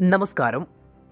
നമസ്കാരം.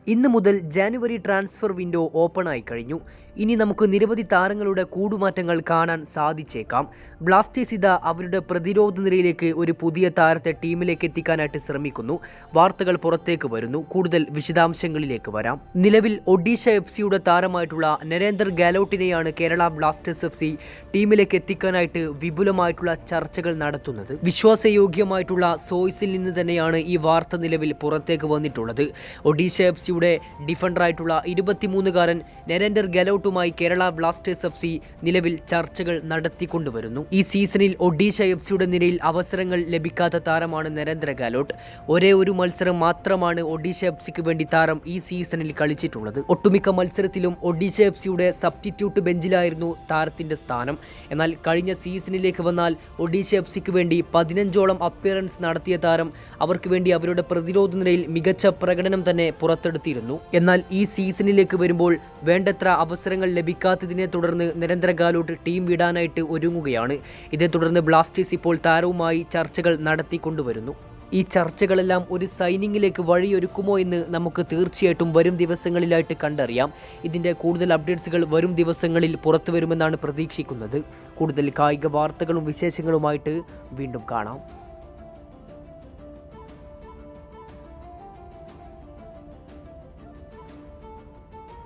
ഇന്ന് മുതൽ ജാനുവരി ട്രാൻസ്ഫർ വിൻഡോ ഓപ്പൺ ആയി കഴിഞ്ഞു. ഇനി നമുക്ക് നിരവധി താരങ്ങളുടെ കൂടുമാറ്റങ്ങൾ കാണാൻ സാധിച്ചേക്കാം. ബ്ലാസ്റ്റേഴ്സ് ഇത അവരുടെ പ്രതിരോധ നിരയിലേക്ക് ഒരു പുതിയ താരത്തെ ടീമിലേക്ക് എത്തിക്കാനായിട്ട് ശ്രമിക്കുന്നു. വാർത്തകൾ പുറത്തേക്ക് വരുന്നു. കൂടുതൽ വിശദാംശങ്ങളിലേക്ക് വരാം. നിലവിൽ ഒഡീഷ എഫ് സിയുടെ താരമായിട്ടുള്ള നരേന്ദർ ഗാലോട്ടിനെയാണ് കേരള ബ്ലാസ്റ്റേഴ്സ് എഫ് സി ടീമിലേക്ക് എത്തിക്കാനായിട്ട് വിപുലമായിട്ടുള്ള ചർച്ചകൾ നടത്തുന്നത്. വിശ്വാസയോഗ്യമായിട്ടുള്ള സോയ്സിൽ നിന്ന് തന്നെയാണ് ഈ വാർത്ത നിലവിൽ പുറത്തേക്ക് വന്നിട്ടുള്ളത്. ഒഡീഷ എഫ് സിയുടെ ഡിഫൻഡറായിട്ടുള്ള ഇരുപത്തിമൂന്നുകാരൻ നരേന്ദർ ഗലോട്ടുമായി കേരള ബ്ലാസ്റ്റേഴ്സ് എഫ് സി നിലവിൽ ചർച്ചകൾ നടത്തിക്കൊണ്ടുവരുന്നു. ഈ സീസണിൽ ഒഡീഷ എഫ് സിയുടെ നിരയിൽ അവസരങ്ങൾ ലഭിക്കാത്ത താരമാണ് നരേന്ദ്ര ഗാലോട്ട്. ഒരേ ഒരു മത്സരം മാത്രമാണ് ഒഡീഷ എഫ് സിക്ക് വേണ്ടി താരം ഈ സീസണിൽ കളിച്ചിട്ടുള്ളത്. ഒട്ടുമിക്ക മത്സരത്തിലും ഒഡീഷ എഫ് സിയുടെ സബ്സ്റ്റിറ്റ്യൂട്ട് ബെഞ്ചിലായിരുന്നു താരത്തിന്റെ സ്ഥാനം. എന്നാൽ കഴിഞ്ഞ സീസണിലേക്ക് വന്നാൽ ഒഡീഷ എഫ് സിക്ക് വേണ്ടി പതിനഞ്ചോളം അപ്പിയറൻസ് നടത്തിയ താരം അവർക്ക് വേണ്ടി അവരുടെ പ്രതിരോധ നിരയിൽ മികച്ച പ്രകടനം തന്നെ പുറത്തെടുത്തിരുന്നു. എന്നാൽ ഈ സീസണിലേക്ക് വരുമ്പോൾ വേണ്ടത്ര അവസരങ്ങൾ ലഭിക്കാത്തതിനെ തുടർന്ന് നിരന്തര ഗാലോട്ട് ടീം വിടാനായിട്ട് ഒരുങ്ങുകയാണ്. ഇതേ തുടർന്ന് ബ്ലാസ്റ്റേഴ്സ് ഇപ്പോൾ താരവുമായി ചർച്ചകൾ നടത്തിക്കൊണ്ടുവരുന്നു ഈ ചർച്ചകളെല്ലാം ഒരു സൈനിങ്ങിലേക്ക് വഴിയൊരുക്കുമോ എന്ന് നമുക്ക് തീർച്ചയായിട്ടും വരും ദിവസങ്ങളിലായിട്ട് കണ്ടറിയാം. ഇതിന്റെ കൂടുതൽ അപ്ഡേറ്റ്സുകൾ വരും ദിവസങ്ങളിൽ പുറത്തു വരുമെന്നാണ് പ്രതീക്ഷിക്കുന്നത്. കൂടുതൽ കായിക വാർത്തകളും വിശേഷങ്ങളുമായിട്ട് വീണ്ടും കാണാം.